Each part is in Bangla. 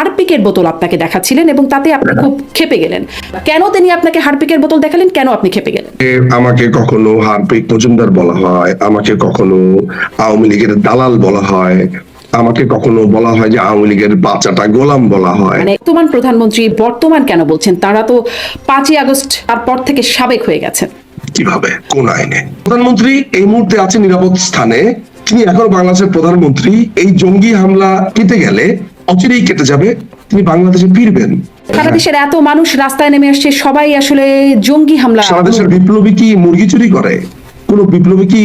হারপিকের বোতল আপনাকে দেখাচ্ছিলেন এবং তাতে আপনি খুব খেপে গেলেন। কেন তিনি আপনাকে হারপিকের বোতল দেখালেন? কেন আপনি খেপে গেলেন? আমাকে কখনো হারপিক মজুমদার বলা হয় আমাকে কখনো আওয়ামী লীগের দালাল বলা হয় আমাকে কখনো বলা হয় যে আওয়ামী লীগের বাচ্চাটা গোলাম বলা হয়। মানে বর্তমান প্রধানমন্ত্রী বর্তমান কেন বলছেন? তারা তো পাঁচই আগস্ট তারপর থেকে সাবেক হয়ে গেছেন। কীভাবে? কোন আইনে? প্রধানমন্ত্রী এই মুহূর্তে আছে নিরাপদ স্থানে। তিনি এখন বাংলাদেশের প্রধানমন্ত্রী এই জঙ্গি হামলা কেটে গেলে অচিরেই কেটে যাবে? তিনি বাংলাদেশে ফিরবেন। সারা দেশের এত মানুষ রাস্তায় নেমে আসছে সবাই আসলে জঙ্গি হামলা। সারা দেশের বিপ্লবী কি মুরগি চুরি করে? কোন বিপ্লবী কি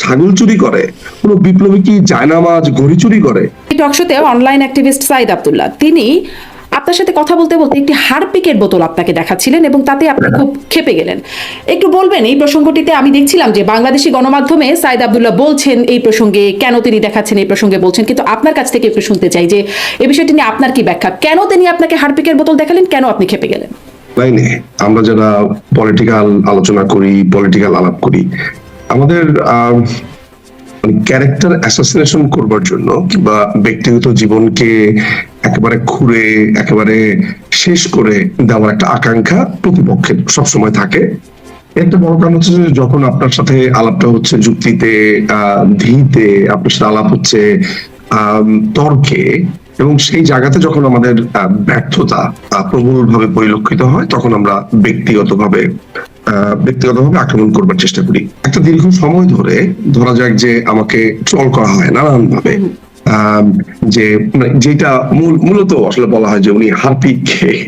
ছাগল চুরি করে? কোন বিপ্লবী কি জায়নামাজ ঘড়ি চুরি করে? এই টকশোতে অনলাইন অ্যাক্টিভিস্ট সাইদ আব্দুল্লাহ তিনি আপনার সাথে কথা বলতে বলতে একটি হারপিকের বোতল আপনাকে দেখাচ্ছিলেন এবং তাতে আপনি খুব খেপে গেলেন। একটু বলবেন, এই প্রসঙ্গটিতে আমি দেখছিলাম যে বাংলাদেশি গণমাধ্যমে সাইদ আব্দুল্লাহ বলছেন এই প্রসঙ্গে, কেন তিনি দেখাচ্ছেন এই প্রসঙ্গে বলছেন, কিন্তু আপনার কাছ থেকে একটু শুনতে চাই যে এই বিষয়টি নিয়ে আপনার কি ব্যাখ্যা? কেন তিনি আপনাকে হারপিকের বোতল দেখালেন? কেন আপনি খেপে গেলেন? আমরা যারা পলিটিক্যাল আলোচনা করি পলিটিক্যাল আলাপ করি, আমাদের ক্যারেক্টার অ্যাসোসিয়েশন করবার জন্য কিংবা ব্যক্তিগত জীবনকে একেবারে খুঁড়ে, একেবারে শেষ করে দেওয়ার একটা আকাঙ্ক্ষা প্রতিপক্ষের সবসময় থাকে। একটা বড় কারণ হচ্ছে যে যখন আপনার সাথে আলাপটা হচ্ছে যুক্তিতে, আহ, ধীতে, আপনার সাথে আলাপ হচ্ছে, আহ, তর্কে এবং সেই জায়গাতে যখন আমাদের ব্যর্থতা প্রবল ভাবে পরিলক্ষিত হয় তখন আমরা ব্যক্তিগতভাবে ব্যক্তিগতভাবে আক্রমণ করবার চেষ্টা করি। একটা দীর্ঘ সময় ধরে ধরা যাক যে আমাকে ট্রল করা হয় নানান ভাবে যে মানে যেটা মূলত আসলে বলা হয় যে উনি হারপিক খেয়ে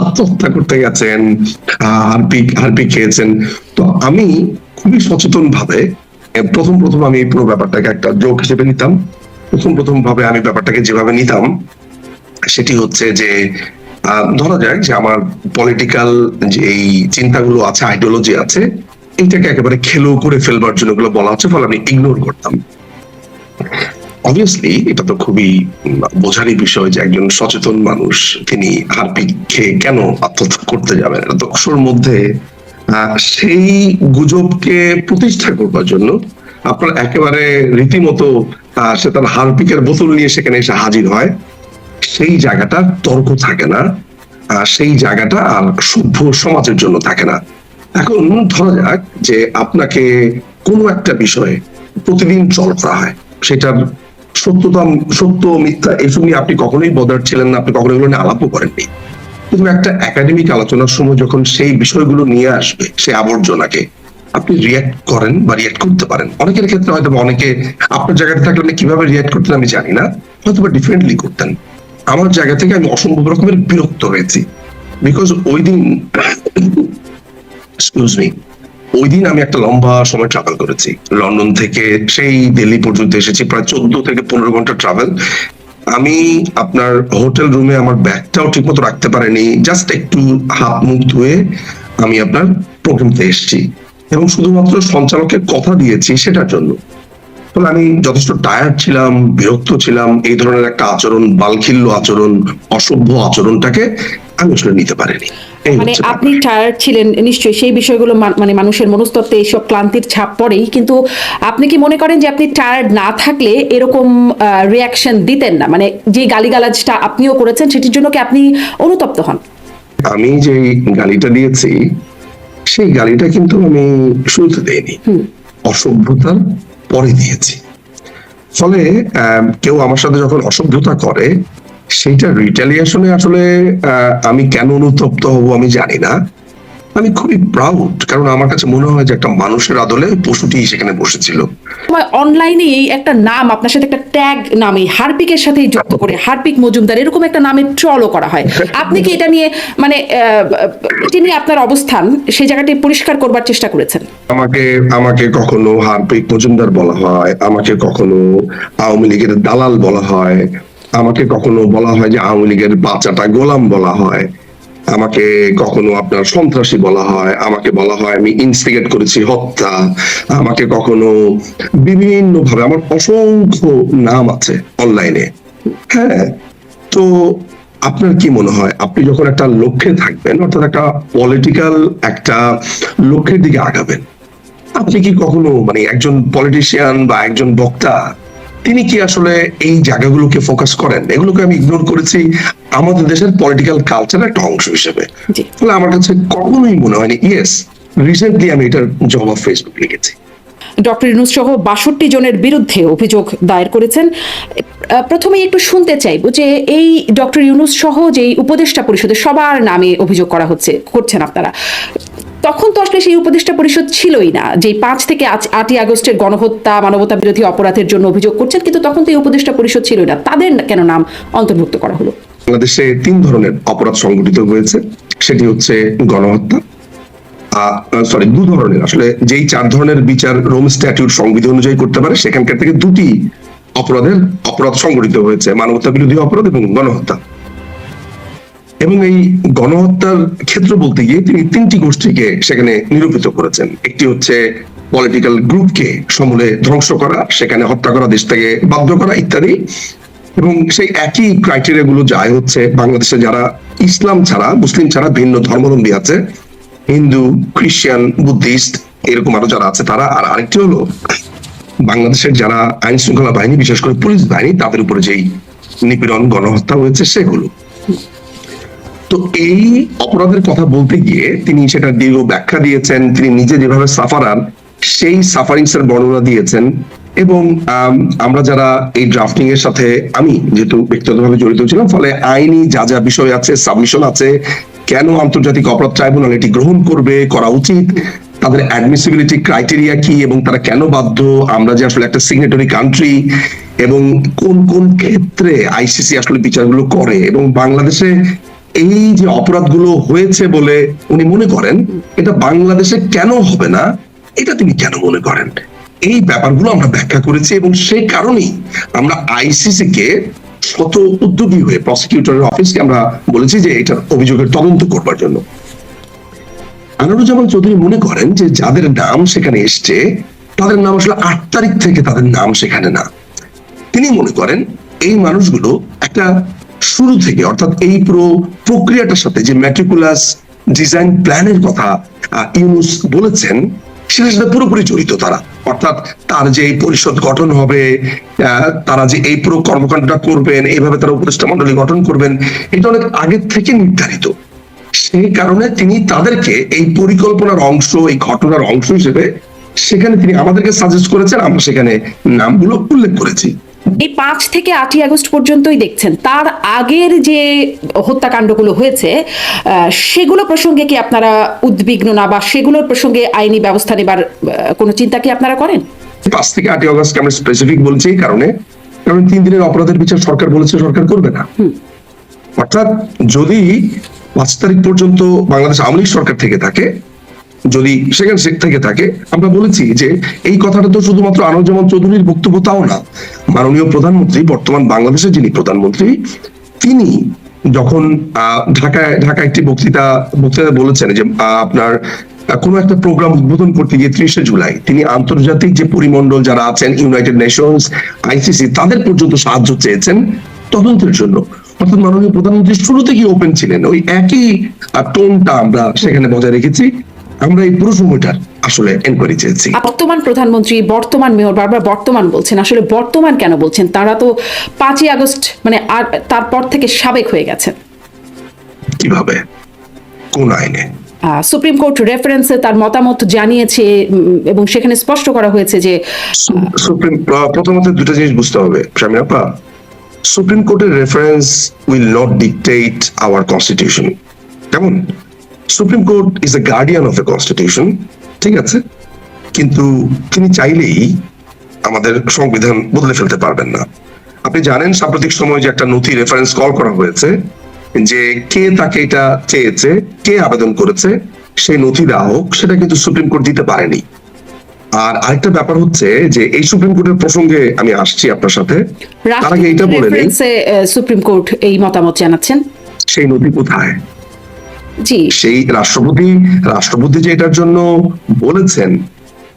আত্মহত্যা করতে গেছেন হারপিক হারপিক খেয়েছেন। তো আমি খুবই সচেতন ভাবে প্রথম প্রথম আমি এই পুরো ব্যাপারটাকে একটা জোক হিসেবে নিতাম। প্রথম প্রথম ভাবে আমি ব্যাপারটাকে যেভাবে নিতাম, সেটি হচ্ছে যে ধরা যাক যে আমার পলিটিক্যাল যে এই চিন্তাগুলো আছে আইডিওলজি আছে, এইটাকে একেবারে খেলো করে ফেলবার জন্য এগুলো বলা হচ্ছে, ফলে আমি ইগনোর করতাম। অবভিয়াসলি এটা তো খুবই বোঝারই বিষয় যে একজন সচেতন মানুষ, তিনি হারপিক খেয়ে কেন আত্মহত্যা করতে যাবেন? এটা তো মধ্যে সেই গুজবকে প্রতিষ্ঠা করবার জন্য আপনার একেবারে রীতিমতো সে তার হারপিকের বোতল নিয়ে সেখানে এসে হাজির হয়। সেই জায়গাটা তর্ক থাকে না সেই জায়গাটা আর সভ্য সমাজের জন্য থাকে না। এখন ধরা যাক যে আপনাকে কোনো একটা বিষয়ে প্রতিদিন চল করা হয়। সেটার সত্যতা সত্য মিথ্যা এইসব নিয়ে আপনি কখনোই বদার ছিলেন না, আপনি কখনো এগুলো নিয়ে আলাপও করেননি। কিন্তু একটা একাডেমিক আলোচনার সময় যখন সেই বিষয়গুলো নিয়ে আসবে সেই আবর্জনাকে আপনি রিয়াক্ট করেন বা রিয়াক্ট করতে পারেন। অনেকের ক্ষেত্রে হয়তো অনেকে আপনার জায়গাতে থাকলে আপনি কীভাবে রিয়াক্ট করতেন আমি জানি না, হয়তো বা ডিফারেন্টলি করতেন। আমার জায়গা থেকে আমি অসম্ভব রকমের বিরক্ত হয়েছি। বিকজ ওই দিন ওই দিন আমি একটা লম্বা সময় ট্রাভেল করেছি। লন্ডন থেকে সেই দিল্লি পর্যন্ত এসেছি, প্রায় চোদ্দ থেকে পনেরো ঘণ্টা ট্রাভেল আমি আপনার হোটেল রুমে আমার ব্যাগটাও ঠিক মতো রাখতে পারিনি জাস্ট একটু হাত মুখ ধুয়ে আমি আপনার প্রোগ্রামতে এসেছি। এবং শুধুমাত্র সঞ্চালকের কথা দিয়েছি সেটার জন্য। ফলে আমি যথেষ্ট টায়ার্ড ছিলাম বিরক্ত ছিলাম এই ধরনের একটা আচরণ বালখিল্য আচরণ অসভ্য আচরণটাকে আমি আসলে নিতে পারিনি। মানে আপনি টায়ার্ড ছিলেন নিশ্চয়ই সেই বিষয়গুলো মানে মানুষের মনস্তত্ত্বে এইসব ক্লান্তির ছাপ পড়েই কিন্তু আপনি কি মনে করেন যে আপনি টায়ার্ড না থাকলে এরকম রিয়াকশন দিতেন না? মানে যে গালিগালাজটা আপনিও করেছেন সেটির জন্য কি আপনি অনুতপ্ত হন? আমি যে গালিটা দিয়েছি সেই গালিটা কিন্তু আমি শুনতে দেয়নি অসভ্যতার পরে দিয়েছি। ফলে আহ, কেউ আমার সাথে যখন অসভ্যতা করে সেইটা রিটালিয়েশনে আসলে আহ, আমি কেন অনুতপ্ত হব আমি জানি না। আমি খুবই প্রাউড কারণ আমার কাছে মনে হয় যে একটা মানুষের আদলে পশুটি সেখানে বসেছিল। অনলাইনে এই একটা নাম আপনার সাথে একটা ট্যাগ নাম হারপিকের সাথে যুক্ত করে হারপিক মজুমদার এরকম একটা নামের ট্রলও করা হয়। আপনি কি এটা নিয়ে মানে এটি নিয়ে আপনার অবস্থান সেই জায়গাটি পরিষ্কার করবার চেষ্টা করেছেন? আমাকে আমাকে কখনো হারপিক মজুমদার বলা হয় আমাকে কখনো আওয়ামী লীগের দালাল বলা হয় আমাকে কখনো বলা হয় যে আওয়ামী লীগের বাচ্চাটা গোলাম বলা হয়। আমাকে কখনো আপনার সন্ত্রাসী বলা হয়, আমাকে বলা হয় আমি ইনস্টিগেট করেছি হত্যা। আমাকে কখনো বিভিন্ন ভাবে আমার অসংখ্য নাম আছে অনলাইনে হ্যাঁ তো আপনার কি মনে হয়? আপনি যখন একটা লক্ষ্যে থাকবেন, অর্থাৎ একটা পলিটিক্যাল একটা লক্ষ্যের দিকে আগাবেন, আপনি কি কখনো মানে একজন পলিটিশিয়ান বা একজন বক্তা তিনি কি আসলে এই জায়গাগুলোকে ফোকাস করেন? এগুলোকে আমি ইগনোর করেছি আমাদের দেশের পলিটিক্যাল কালচারের একটা অংশ হিসেবে। ফলে আমার কাছে কখনোই মনে হয়নি ইয়েস রিসেন্টলি আমি এটার জবাব ফেসবুক লিখেছি। ডক্টর ইউনুস সহ বাষট্টি জনের বিরুদ্ধে অভিযোগ দায়ের করেছেন। প্রথমেই একটু শুনতে চাইব যে এই ডক্টর ইউনুস সহ যে এই উপদেষ্টা পরিষদে সবার নামে অভিযোগ করা হচ্ছে করছেন আপনারা। তখন তো আসলে সেই উপদেষ্টা পরিষদ ছিলই না, যে পাঁচ থেকে আটই আগস্টের গণহত্যা মানবতা বিরোধী অপরাধের জন্য অভিযোগ করছেন, কিন্তু তখন তো এই উপদেষ্টা পরিষদ ছিলই না। তাদের কেন নাম অন্তর্ভুক্ত করা হলো? বাংলাদেশে তিন ধরনের অপরাধ সংগঠিত হয়েছে, সেটি হচ্ছে গণহত্যা সরি দু ধরনের। আসলে যেই চার ধরনের বিচার রোম স্ট্যাটিউট সংবিধান অনুযায়ী করতে পারে, সেখানকার থেকে দুটি অপরাধের অপরাধ সংগঠিত হয়েছে মানবতা বিরোধী অপরাধ এবং গণহত্যা। এবং এই গণহত্যার ক্ষেত্র বলতে গিয়ে তিনি তিনটি গোষ্ঠীকে সেখানে নিরূপিত করেছেন। একটি হচ্ছে পলিটিক্যাল গ্রুপকে সমূলে ধ্বংস করা, সেখানে হত্যা করা, দেশ থেকে বাধ্য করা ইত্যাদি। এবং সেই একই ক্রাইটেরিয়া গুলো যায় হচ্ছে বাংলাদেশে যারা ইসলাম ছাড়া, মুসলিম ছাড়া ভিন্ন ধর্মাবলম্বী আছে, হিন্দু, খ্রিস্টান, বুদ্ধিস্ট, এরকম আরও যারা আছে তারা। আর আরেকটি হলো বাংলাদেশের যারা আইন শৃঙ্খলা বাহিনী, বিশেষ করে পুলিশ বাহিনী, তাদের উপরে যেই নিপীড়ন, গণহত্যা হয়েছে সেগুলো। তো এই অপরাধের কথা বলতে গিয়ে তিনি সেটা দীর্ঘ ব্যাখ্যা দিয়েছেন, তিনি নিজে যেভাবে সাফারান, সেই সাফারিংস এর বর্ণনা দিয়েছেন এবং আমরা যারা এই ড্রাফটিং এর সাথে, আমি যেহেতু ব্যক্তিগতভাবে জড়িত ছিলাম, ফলে আইনি যা যা বিষয় আছে সাবমিশন আছে, কেন আন্তর্জাতিক অপরাধ ট্রাইব্যুনাল এটি গ্রহণ করবে, করা উচিত, তাদের অ্যাডমিসিবিলিটি ক্রাইটেরিয়া কি এবং তারা কেন বাধ্য, আমরা যে আসলে একটা সিগনেটরি কান্ট্রি এবং কোন কোন ক্ষেত্রে আইসিসি আসলে বিচারগুলো করে এবং বাংলাদেশে এই যে অপরাধগুলো হয়েছে বলে উনি মনে করেন, এটা বাংলাদেশে কেন হবে না? এটা তিনি কেন মনে করেন? এই ব্যাপারগুলো আমরা ব্যাখ্যা করেছি এবং সেই কারণেই আমরা আইসিসি কে শত উদ্যোগী হয়ে প্রসিকিউটরের অফিসকে আমরা বলেছি যে এটার অভিযোগের তদন্ত করবার জন্য। আনারুজ্জামান চৌধুরী মনে করেন যে যাদের নাম সেখানে এসছে, তাদের নাম আসলে আট তারিখ থেকে তাদের নাম সেখানে না। তিনি মনে করেন এই মানুষগুলো একটা শুরু থেকে, অর্থাৎ এই পুরো প্রক্রিয়াটার সাথে যে ম্যাট্রিকুলাস ডিজাইন প্ল্যানের কথা ইউনুস বলেছেন সেটার সাথে পুরোপুরি জড়িত তারা। অর্থাৎ তার যে এই পরিষদ গঠন হবে তারা যে এই পুরো কর্মকাণ্ডটা করবেন, এইভাবে তারা উপদেষ্টা মন্ডলী গঠন করবেন, এটা অনেক আগের থেকে নির্ধারিত। সেই কারণে তিনি তাদেরকে এই পরিকল্পনার অংশ, এই ঘটনার অংশ হিসেবে সেখানে তিনি আমাদেরকে সাজেস্ট করেছেন, আমরা সেখানে নামগুলো উল্লেখ করেছি। এই পাঁচ থেকে আটই আগস্ট পর্যন্তই দেখছেন। তার আগের যে হত্যাকাণ্ডগুলো হয়েছে সেগুলো প্রসঙ্গে কি আপনারা উদ্বিগ্ন না বা সেগুলোর প্রসঙ্গে আইনি ব্যবস্থা নেবার কোনো চিন্তা কি আপনারা করেন? পাঁচ থেকে আটই অগস্ট আমরা স্পেসিফিক বলছি এই কারণে কারণ তিন দিনের অপরাধের বিচার সরকার বলেছে সরকার করবে না। অর্থাৎ যদি পাঁচ তারিখ পর্যন্ত বাংলাদেশ আওয়ামী লীগ সরকার থেকে থাকে যদি সেখানে থেকে থাকে আমরা বলেছি যে এই কথাটা তো শুধুমাত্র আনোয়ারুজ্জামান চৌধুরীর বক্তব্য তাও না মাননীয় প্রধানমন্ত্রী, বর্তমান বাংলাদেশের যিনি প্রধানমন্ত্রী, তিনি যখন ঢাকায় ঢাকা একটি বক্তৃতা বক্তৃতা বলেছেন যে আপনার কোনো একটা প্রোগ্রাম উদ্বোধন করতে গিয়ে ত্রিশে জুলাই, তিনি আন্তর্জাতিক যে পরিমণ্ডল যারা আছেন ইউনাইটেড নেশনস আইসিসি তাদের পর্যন্ত সাহায্য চেয়েছেন তদন্তের জন্য। অর্থাৎ মাননীয় প্রধানমন্ত্রী শুরু থেকেই ওপেন ছিলেন? ওই একই টোনটা আমরা সেখানে বজায় রেখেছি। আমরা এই পুরো সময়টার আসলে এনকোয়ারি চেয়েছি। বর্তমান প্রধানমন্ত্রী বর্তমান মেয়র বারবার বর্তমান বলছেন আসলে বর্তমান কেন বলছেন? তারা তো পাঁচই আগস্ট মানে আর তারপর থেকে সাবেক হয়ে গেছেন। কীভাবে? কোন আইনে? সুপ্রিম কোর্ট রেফারেন্সে তার মতামত জানিয়েছে এবং সেখানে স্পষ্ট করা হয়েছে যে সুপ্রিম প্রথমত দুটো জিনিস বুঝতে হবে শামিন আপা। সুপ্রিম কোর্টের reference will not dictate our constitution কেমন? Supreme court is a guardian of the constitution ঠিক আছে। কিন্তু তিনি চাইলেই আমাদের সংবিধান বদলে ফেলতে পারবেন না। আপনি জানেন সাম্প্রতিক সময় যে একটা নথি রেফারেন্স কল করা হয়েছে যে কে তাকে এটা চেয়েছে কে আবেদন করেছে সেই নথি দেওয়া হোক সেটা কিন্তু সুপ্রিম কোর্ট দিতে পারেনি। আর আরেকটা ব্যাপার হচ্ছে যে এই সুপ্রিম কোর্টের প্রসঙ্গে আমি আসছি আপনার সাথে। তার আগে এটা বলে নেই। সুপ্রিম কোর্ট এই মতামত জানাচ্ছেন। সেই নথি কোথায়? সেই রাষ্ট্রপতি রাষ্ট্রপতি যে এটার জন্য বলেছেন,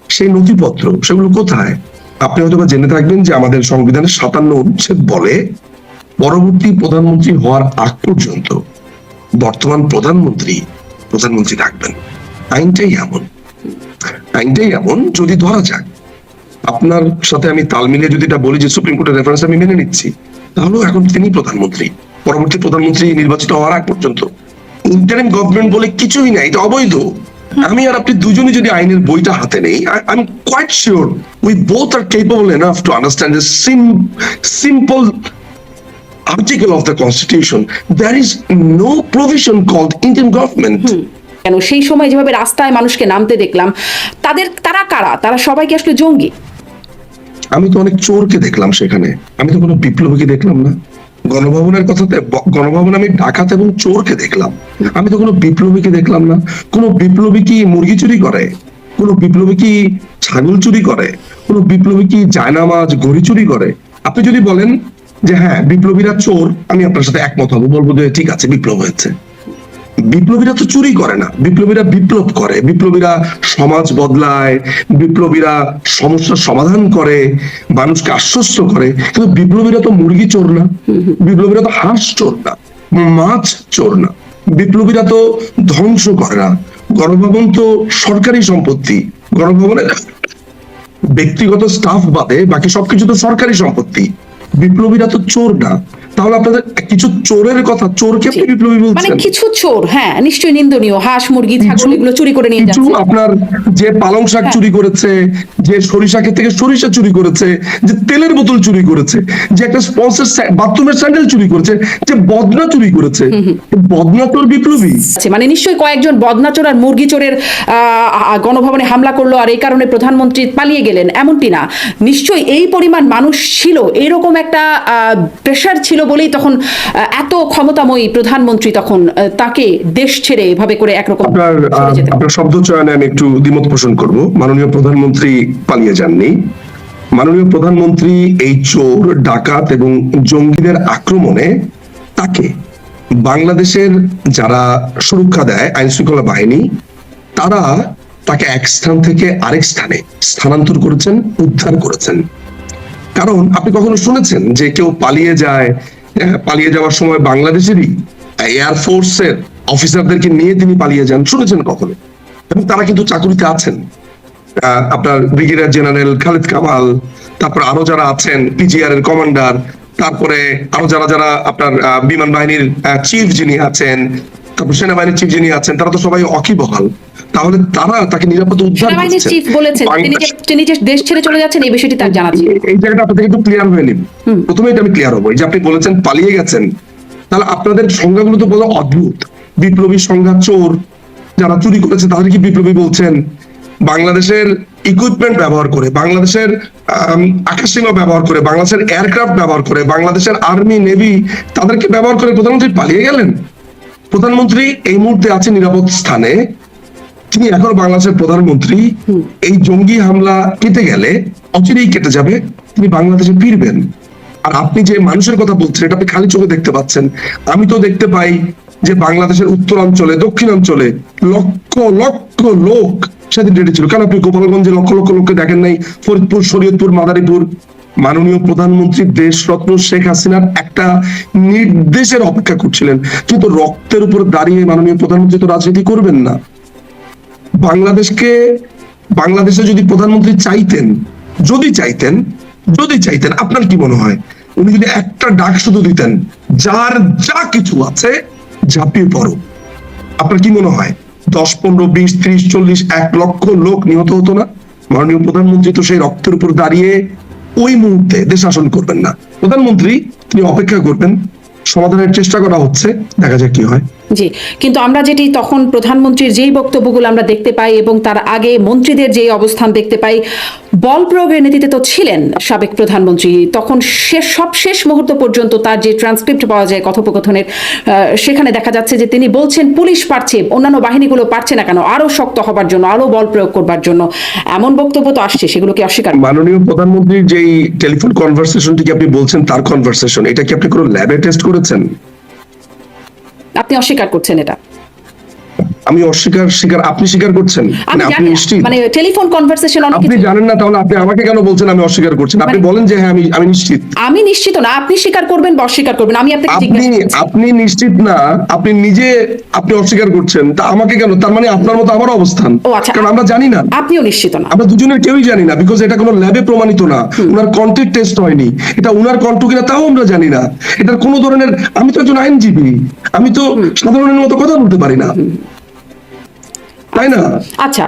সেই নথিপত্র, সেগুলো কোথায়? আপনি হয়তো জেনে থাকবেন যে আমাদের সংবিধানের সাতান্ন অনুচ্ছেদ বলে, পরবর্তী প্রধানমন্ত্রী হওয়ার আগ পর্যন্ত বর্তমান প্রধানমন্ত্রী প্রধানমন্ত্রী থাকবেন। আইনটাই এমন। আইনটাই এমন যদি ধরা যাক আপনার সাথে আমি তাল মিলিয়ে যদি এটা বলি যে সুপ্রিম কোর্টের রেফারেন্স আমি মেনে নিচ্ছি, তাহলেও এখন তিনি প্রধানমন্ত্রী। পরবর্তী প্রধানমন্ত্রী নির্বাচিত হওয়ার আগ পর্যন্ত ইন্টারিম গভর্নমেন্ট বলে কিছুই নাই এটা অবৈধ। আমি আর আপনি দুজনই যদি আইনের বইটা হাতে নেই I am quite sure we both are capable enough to understand the simple article of the constitution. There is no provision called indian government. কেন? সেই সময় যেভাবে রাস্তায় মানুষকে নামতে দেখলাম তাদের তারা কারা? তারা সবাইকে আসলে জঙ্গি? আমি তো অনেক চোরকে দেখলাম সেখানে। আমি তো কোনো বিপ্লবীকে দেখলাম না। গণভবনের কথাতে গণভবনে আমি ডাকাত এবং চোরকে দেখলাম। আমি তো কোনো বিপ্লবীকে দেখলাম না। কোনো বিপ্লবী কি মুরগি চুরি করে? কোনো বিপ্লবী কি ছাগল চুরি করে? কোনো বিপ্লবী কি জায়নামাজ, ঘড়ি চুরি করে? আপনি যদি বলেন যে হ্যাঁ বিপ্লবীরা চোর, আমি আপনার সাথে একমত হব। বলব যে ঠিক আছে, বিপ্লব হয়েছে। বিপ্লবীরা তো চুরি করে না। বিপ্লবীরা বিপ্লব করে। বিপ্লবীরা সমাজ বদলায়, বিপ্লবীরা সমস্যার সমাধান করে, মানুষকে আশ্বস্ত করে। কিন্তু বিপ্লবীরা তো মুরগি চোর না। বিপ্লবীরা তো হাঁস চোর না, মাছ চোর না। বিপ্লবীরা তো ধ্বংস করে না। গণভবন তো সরকারি সম্পত্তি। গণভবনের ব্যক্তিগত স্টাফ বাদে বাকি সবকিছু তো সরকারি সম্পত্তি। বিপ্লবীরা তো চোর না। তাহলে আপনাদের কিছু চোরের কথা চোরকে আপনি বিপ্লবী বলছেন মানে কিছু চোর হ্যাঁ নিশ্চয়ই নিন্দনীয় হাঁস মুরগি ছাগল এগুলো চুরি করে নিয়ে যাচ্ছে আপনার যে পালং শাক হ্যাঁ। চুরি করেছে যে সরিষা ক্ষেত থেকে সরিষা চুরি করেছে যে তেলের বোতল চুরি করেছে যে একটা স্পন্সর বাথরুমের স্যান্ডেল চুরি করেছে যে বদনা চুরি করেছে বদনা তোর বিপ্লবী আছে। মানে নিশ্চয়ই কয়েকজন বদনা চোর আর মুরগি চোরের গণভবনে হামলা করল আর এই কারণে প্রধানমন্ত্রী পালিয়ে গেলেন এমনটি না নিশ্চয়ই এই পরিমাণ মানুষ ছিল এরকম একটা প্রেশার ছিল বলেই তখন এত ক্ষমতাময়ী প্রধানমন্ত্রী তখন তাকে দেশ ছেড়ে এভাবে করে একরকম আপনার শব্দ চয়নে আমি একটু দ্বিমত পোষণ করব। মাননীয় প্রধানমন্ত্রী পালিয়ে যাননি। মাননীয় প্রধানমন্ত্রী এই চোর ডাকাত এবং জঙ্গিদের আক্রমণে তাকে বাংলাদেশের যারা সুরক্ষা দেয় আইন শৃঙ্খলা বাহিনী তারা তাকে এক স্থান থেকে আরেক স্থানে স্থানান্তর করেছেন উদ্ধার করেছেন। কারণ আপনি কখনো শুনেছেন যে কেউ পালিয়ে যায় পালিয়ে যাওয়ার সময় বাংলাদেশেরই এয়ারফোর্সের অফিসারদেরকে নিয়ে তিনি পালিয়ে যান। শুনেছেন কখনো? এবং তারা কিন্তু চাকুরিতে আছেন। আপনার ব্রিগেডিয়ার জেনারেল খালিদ কামাল তারপর আরও যারা আছেন পিজিআর এর কমান্ডার তারপরে আরও যারা যারা আপনার বিমান বাহিনীর চিফ যিনি আছেন তারপর সেনাবাহিনীর চিফ যিনি আছেন তারা তো সবাই অকিবহাল। তাহলে তারা তাকে নিরাপদে উদ্ধার সেনাবাহিনীর চিফ বলেছেন তিনি যে দেশ ছেড়ে চলে যাচ্ছেন এই বিষয়টি তার জানা ছিল। এই- জায়গাটা আপনাদের একটু ক্লিয়ার হয়ে নিন। প্রথমে এটা আমি ক্লিয়ার হব। যে আপনি বলেছেন পালিয়ে গেছেন তাহলে আপনাদের সংজ্ঞাগুলো তো বলো অদ্ভুত। বিপ্লবী সংজ্ঞা চোর যারা চুরি করেছে তাদের কি বিপ্লবী বলছেন? বাংলাদেশের ইকুইপমেন্ট ব্যবহার করে বাংলাদেশের আকাশসীমা ব্যবহার করে বাংলাদেশের এয়ারক্রাফট ব্যবহার করে বাংলাদেশের আর্মি নেভি তাদেরকে ব্যবহার করে প্রধানমন্ত্রী পালিয়ে গেলেন? প্রধানমন্ত্রী এই মুহূর্তে আছে নিরাপদ স্থানে। তিনি এখন বাংলাদেশের প্রধানমন্ত্রী। এই জঙ্গি হামলা কেটে গেলে অচিরেই কেটে যাবে। তিনি বাংলাদেশে ফিরবেন। আর আপনি যে মানুষের কথা বলছেন এটা আপনি খালি চোখে দেখতে পাচ্ছেন। আমি তো দেখতে পাই যে বাংলাদেশের উত্তরাঞ্চলে দক্ষিণাঞ্চলে লক্ষ লক্ষ লোক সেদিন রেডি ছিল। কেন আপনি গোপালগঞ্জে লক্ষ লক্ষ লোককে দেখেন নাই? ফরিদপুর শরীয়তপুর মাদারীপুর? মাননীয় প্রধানমন্ত্রী দেশরত্ন শেখ হাসিনার একটা নির্দেশের অপেক্ষা করছিলেন। কিন্তু রক্তের উপর দাঁড়িয়ে মাননীয় প্রধানমন্ত্রী তো রাজনীতি করবেন না। বাংলাদেশকে, বাংলাদেশে যদি প্রধানমন্ত্রী চাইতেন, যদি চাইতেন যদি চাইতেন, আপনার কি মনে হয়? উনি যদি একটা ডাক শুধু দিতেন, যার যা কিছু আছে, ঝাঁপিয়ে পড়ো আপনার কি মনে হয়? দশ, পনেরো, বিশ, ত্রিশ, চল্লিশ, এক লক্ষ লোক নিহত হতো না? মাননীয় প্রধানমন্ত্রী তো সেই রক্তের উপর দাঁড়িয়ে ওই মুহূর্তে দেশ শাসন করবেন না। প্রধানমন্ত্রী, তিনি অপেক্ষা করবেন। সমাধানের চেষ্টা করা হচ্ছে, দেখা যাক কি হয়। জি, কিন্তু আমরা যেটি তখন প্রধানমন্ত্রীর যেই বক্তব্যগুলো আমরা দেখতে পাই এবং তার আগে মন্ত্রীদের যেই অবস্থান দেখতে পাই, বল প্রয়োগের নীতিতে তো ছিলেন সাবেক প্রধানমন্ত্রী, তখন শেষ সব শেষ মুহূর্ত পর্যন্ত তার যে ট্রান্সক্রিপ্ট পাওয়া যায় কথোপকথনের সেখানে দেখা যাচ্ছে যে তিনি বলছেন, পুলিশ পারছে, অন্যান্য বাহিনীগুলো পারছে না কেন? আরও শক্ত হবার জন্য, আরও বল প্রয়োগ করবার জন্য। এমন বক্তব্য তো আসছে সেগুলোকে অস্বীকার? মাননীয় প্রধানমন্ত্রীর যেই টেলিফোন কনভারসেশনটি কি আপনি বলছেন, তার কনভারসেশন এটা কি আপনি কোনো ল্যাবে টেস্ট করেছেন? আপনি অস্বীকার করছেন এটা। আমি অস্বীকার স্বীকার আপনি স্বীকার করছেন? মানে আপনি নিশ্চিত? মানে টেলিফোন কনভারসেশন অনেক আপনি জানেন না তাহলে আপনি আমাকে কেন বলছেন আমি অস্বীকার করছেন আপনি মানে- বলেন যে হ্যাঁ আমি আমি নিশ্চিত। আমি নিশ্চিত না আপনি স্বীকার করবেন বা অস্বীকার করবেন আমি আপনাকে আপনি। আপনি নিশ্চিত না আপনি নিজে আপনি অস্বীকার করছেন তা আমাকে কেন? তার মানে আপনার মতো আমার অবস্থান। আচ্ছা। কারণ আমরা জানি না। আপনিও নিশ্চিত না। আমরা দুজনের কেউই জানি না বিকজ এটা কোনো ল্যাবে প্রমাণিত না। ওনার কন্টেন্ট টেস্ট হয়নি। এটা ওনার কণ্ঠ কিনা তাও আমরা জানি না। এটার কোনো ধরনের আমি তো একজন আইনজীবী। আমি তো সাধারণের মতো কথা বলতে পারি না। তাই না? আচ্ছা